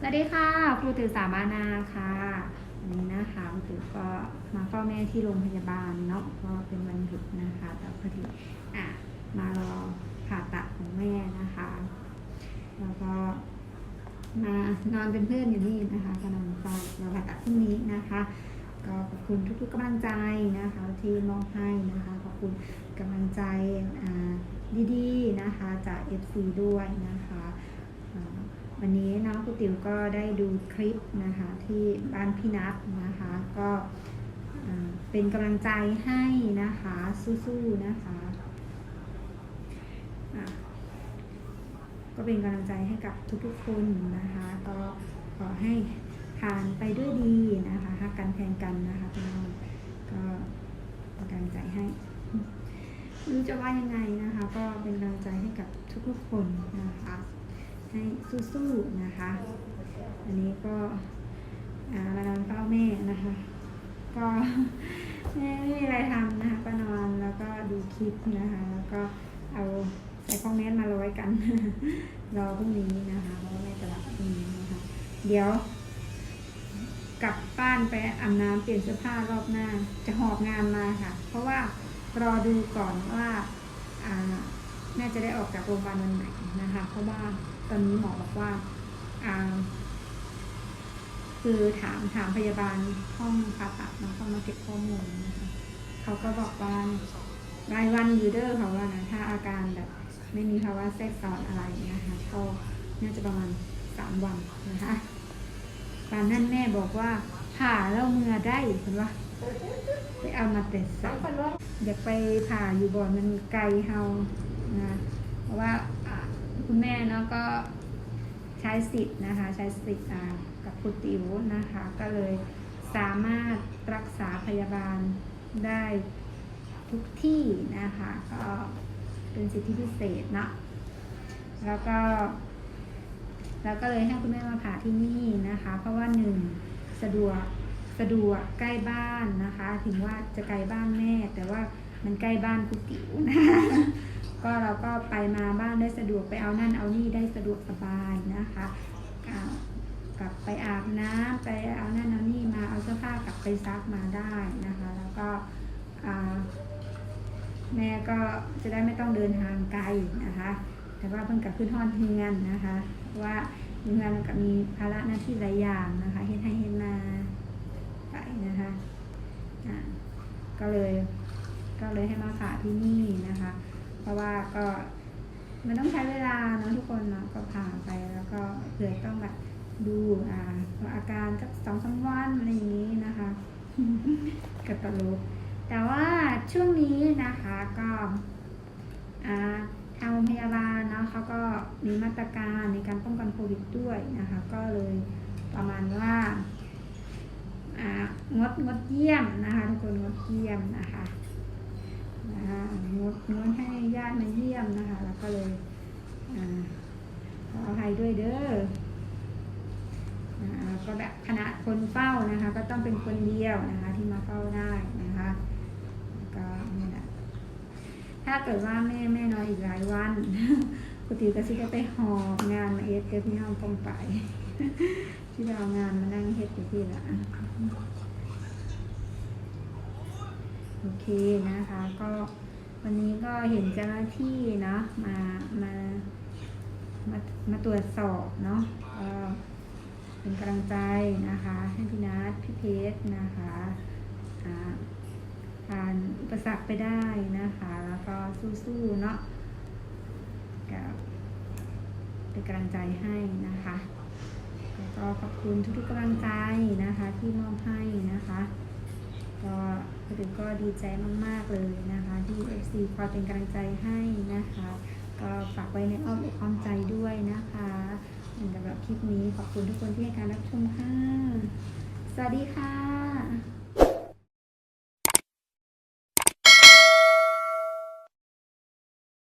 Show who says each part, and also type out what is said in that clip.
Speaker 1: สวัสดีค่ะครูตื่นสามานาค่ะวันนี้นะคะครูตื่นก็มาเฝ้าแม่ที่โรงพยาบาลเนาะก็เป็นวันหยุดนะคะ แต่พอดีอะมารอผ่าตัดของแม่นะคะ แล้วก็มานอนเป็นเพื่อนอยู่นี่นะคะก็นอนเฝ้าเราผ่าตัดพรุ่งนี้นะคะก็ขอบคุณทุกๆกำลังใจนะคะ ที่มอบให้นะคะขอบคุณกำลังใจดีๆนะคะจาก FC ด้วยนะคะ วันนี้น้องกุติ๋วก็ได้ดูคลิปนะคะที่บ้านพี่นัทนะคะ ก็เป็นกำลังใจให้นะคะสู้ๆนะคะะก็เป็นกำลังใจให้กับทุกๆคนนะคะ ก็ขอให้ผ่านไปด้วยดีนะคะฮักกันแทนกันนะคะพี่น้องก็เป็นกำลังใจให้ไม่รู้จะว่ายังไงนะคะ ก็เป็นกำลังใจให้กับทุกๆคนนะคะ ให้สู้ๆนะคะ อันนี้ก็ามานอนเฝ้าแม่นะคะ ก็แม่ไม่มีอะไรทำนะคะก็นอนแล้วก็ดูคลิปนะคะ แล้วก็เอาใส่คอมเมนต์มาร้อยกัน รอพรุ่งนี้นะคะเพราะว่าแม่จะรับพรุ่งนี้นะคะ เดี๋ยว กลับบ้านไปอาบน้ำเปลี่ยนเสื้อผ้ารอบหน้า จะหอบงานมาค่ะ เพราะว่ารอดูก่อนว่าอ่าแม่จะได้ออกจากโรงพยาบาลวันไหนนะคะ เพราะว่า ตอนนี้หมอบอกว่าอ่าคือถามถามพยาบาลห้องผ่าตัดนะเขามาเก็บข้อมูลนะคะเขาก็บอกว่ารายวันอยู่เด้อเขาว่านะถ้าอาการแบบไม่มีภาวะแทรกซ้อนอะไรนะคะก็น่าจะประมาณสามวันนะคะตอนนั้นแม่บอกว่าผ่าแล้วเมื่อได้เห็นว่าไปเอามาแต่ใส่อยากไปผ่าอยู่บ่อนมันไกลเฮานะเพราะว่าอ่า คุณแม่เนาะก็ใช้สิทธิ์นะคะใช้สิทธิ์กับครูติ๋วนะคะ ก็เลยสามารถรักษาพยาบาลได้ทุกที่นะคะ ก็เป็นสิทธิพิเศษเนาะแล้วก็แล้วก็เลยให้คุณแม่มาผ่าที่นี่นะคะ เพราะว่าหนึ่งสะดวกสะดวกใกล้บ้านนะคะ ถึงว่าจะไกลบ้านแม่ แต่ว่ามันใกล้บ้านครูติ๋วนะ ก็เราก็ไปมาบ้านได้สะดวกไปเอานั่นเอานี่ได้สะดวกสบายนะคะกลับไปอาบน้ำไปเอานั่นเอานี่มาเอาเสื้อผ้ากลับไปซักมาได้นะคะ แล้วก็แม่ก็จะได้ไม่ต้องเดินทางไกลนะคะ แต่ว่าเพิ่งกลับขึ้นห้องเฮือนนะคะเพราะว่าเฮือนมันก็มีภาระหน้าที่หลายอย่างนะคะเฮ็ดให้เฮ็ดนาไปนะคะก็เลยก็เลยให้มาผ่าที่นี่นะคะ เพราะว่าก็มันต้องใช้เวลาเนาะทุกคนเนาะก็ผ่าไปแล้วก็เผื่อต้องแบบดูอ่าอาการสักสองสามวันอะไรอย่างนี้นะคะกับตลกแต่ว่าช่วงนี้นะคะก็อ่าทางโรงพยาบาลเนาะเขาก็มีมาตรการในการป้องกันโควิดด้วยนะคะ ก็เลยประมาณว่าอ่างดงดเยี่ยมนะคะทุกคนงดเยี่ยมนะคะ นะคะงดงดให้ญาติมาเยี่ยมนะคะ แล้วก็เลยขออภัยด้วยเด้อแล้วก็แบบคณะคนเฝ้านะคะ ก็ต้องเป็นคนเดียวนะคะ ที่มาเฝ้าได้นะคะก็นี่แหละถ้าเกิดว่าแม่แม่นอนอีกหลายวันปกติก็สิจะไปหอบงานมาเอสเดี๋ยวพี่น้องต้องไป ที่เอางานมานั่งเฮ็ดอยู่ที่ละ โอเคนะคะ ก็วันนี้ก็เห็นเจ้าหน้าที่เนาะมามามามาตรวจสอบเนาะก็เป็นกำลังใจนะคะให้พี่นัทพี่เพชรนะคะอ่าผ่านอุปสรรคไปได้นะคะ แล้วก็สู้ๆเนาะก็เป็นกำลังใจให้นะคะแล้วก็ขอบคุณทุกๆกำลังใจนะคะที่มอบให้นะคะ ก็ถึงก็ดีใจมาก ๆ เลยนะคะที่ FC คอยเป็นกำลังใจให้นะคะ ก็ฝากไว้ในอ้อมอกอ้อมใจด้วยนะคะสำหรับคลิปนี้ขอบคุณทุกคนที่ให้การรับชมค่ะ สวัสดีค่ะ